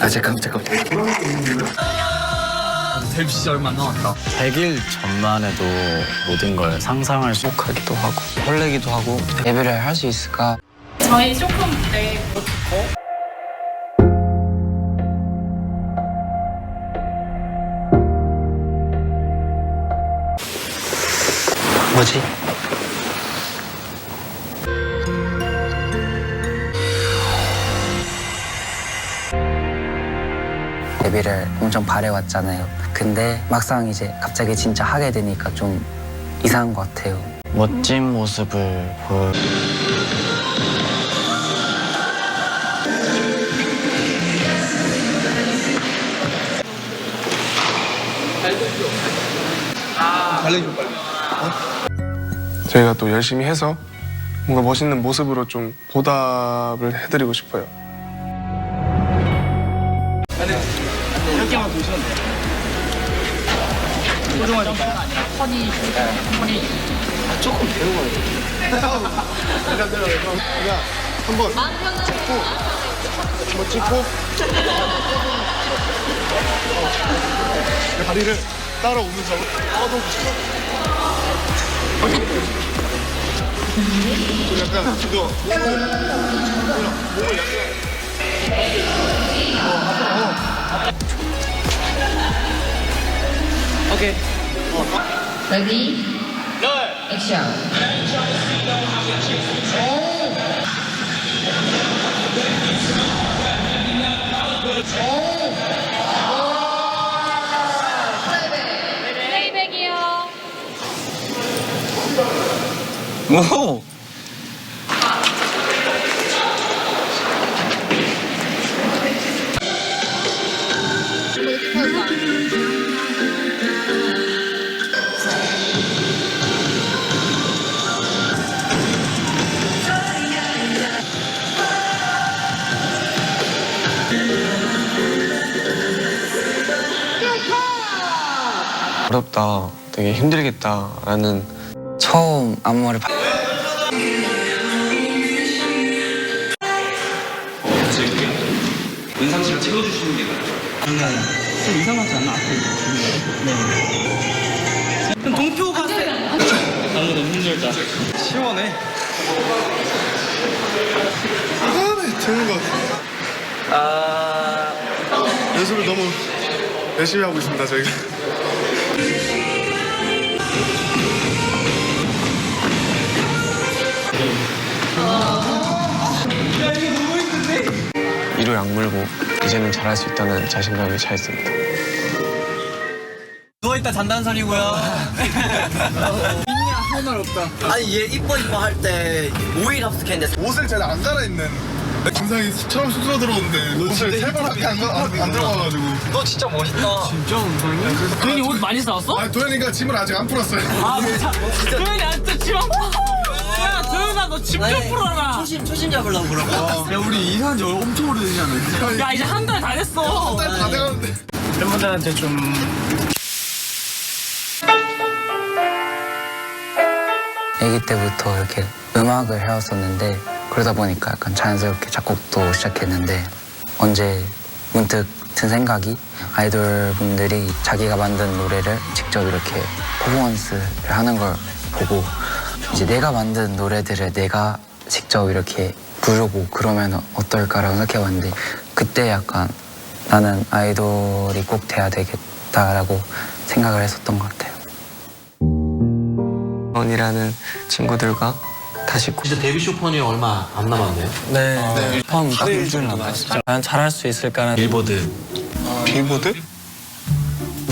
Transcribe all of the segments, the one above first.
아 잠깐 잠깐. 데뷔 시절 얼마 안 남았다. 100일 전만 해도 모든 걸 상상할 수 하기도 하고 설레기도 하고 데뷔를 할 수 있을까? 저희 쇼크 무대 뭐 듣고 뭐지? 데뷔를 엄청 바래왔잖아요. 근데 막상 이제 갑자기 진짜 하게 되니까 좀 이상한 것 같아요. 멋진 모습을 보여 저희가 또 열심히 해서 뭔가 멋있는 모습으로 좀 보답을 해드리고 싶어요. 소중하니까. 허니, 허니. 조금 배워야 돼. 잠깐 내려가서 그냥 한번 찍고 한번 찍고 어. 다리를 따라오면서 뻗어보시고 좀 약간 이거 몸을 몸을 약간 오케이. 레디 액션 플레이백이요 오. 어렵다, 되게 힘들겠다라는 처음 안무를 바- 은상 씨가 찍어주시는 게 나아요. 좀 이상하지 않나? 앞에 네. 그럼 동표가 너무 너무 힘들다. 시원해. 아, 되는 것 같아요. 아. 연습을 너무 열심히 하고 있습니다 저희가. 이로 약물고 이제는 잘할 수 있다는 자신감이 차 있습니다. 누워있다 잔다는 소리고요. 아니 얘 이뻐 이뻐 할때 오일 합숙했는데 옷을 잘안 갈아입는 김상이 처음 숙소 들어오는데 옷을 세 번 밖에 안, 가- 안, 안 들어가가지고 너 진짜 멋있다 진짜 은상이? 도현이 옷 많이 사왔어? 아 도현이가 짐을 아직 안 풀었어요 아 진짜. 도현이한테 짐안 풀어. 야 도현아 너짐좀 풀어라. 초심 초심 잡으려고 그러고 야 우리 이사한 지 엄청 오래되지 않았냐? 야 이제 한 달 다 됐어. 다 돼가는데 팬분들한테 좀 아기 때부터 이렇게 음악을 해왔었는데 그러다 보니까 약간 자연스럽게 작곡도 시작했는데 언제 문득 든 생각이 아이돌 분들이 자기가 만든 노래를 직접 이렇게 퍼포먼스를 하는 걸 보고 이제 내가 만든 노래들을 내가 직접 이렇게 부르고 그러면 어떨까라고 생각해봤는데 그때 약간 나는 아이돌이 꼭 돼야 되겠다라고 생각을 했었던 것 같아요. 원이라는 친구들과 다시 고 진짜 데뷔 쇼폰이 얼마 안 남았네요. 네, 처음 딱 일주일 남았어요. 과연 잘할 수 있을까는 빌보드. 빌보드?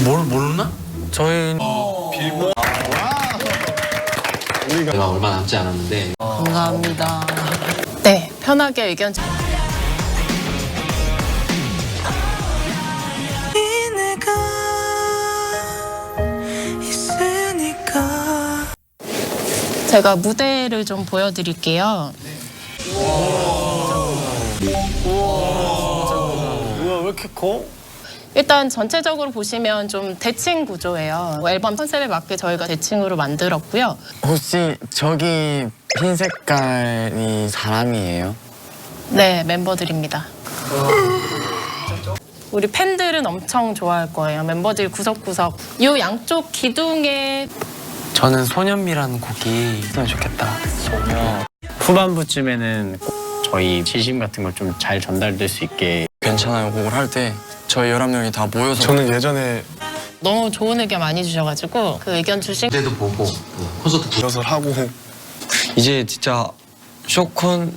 뭘 모르나? 저희 내가 얼마 남지 않았는데. 감사합니다. 네 편하게 의견 잘 제가 무대를 좀 보여드릴게요. 우와 왜 이렇게 커? 일단 전체적으로 보시면 좀 대칭 구조예요. 뭐 앨범 컨셉에 맞게 저희가 대칭으로 만들었고요. 혹시 저기 흰 색깔이 사람이에요? 네, 멤버들입니다. 우리 팬들은 엄청 좋아할 거예요. 멤버들 구석구석. 이 양쪽 기둥에 저는 소년미라는 곡이 있으면 좋겠다. 소녀 후반부쯤에는 꼭 저희 지심 같은 걸 좀 잘 전달될 수 있게 괜찮아요. 곡을 할 때 저희 11명이 다 모여서 저는 예전에 너무 좋은 의견 많이 주셔가지고 그 의견 주신 리허설 하고 이제 진짜 쇼콘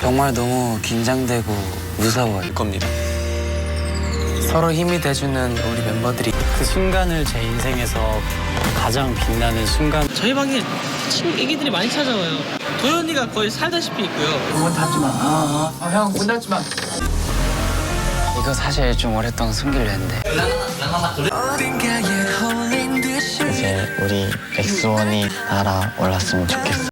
정말 너무 긴장되고 무서워요. 겁니다. 서로 힘이 돼주는 우리 멤버들이 그 순간을 제 인생에서 가장 빛나는 순간 저희 방에 친구 애기들이 많이 찾아와요. 도현이가 거의 살다시피 있고요. 이거 사실 좀 오랫동안 숨기려 했는데 이제 우리 엑스원이 날아올랐으면 좋겠어.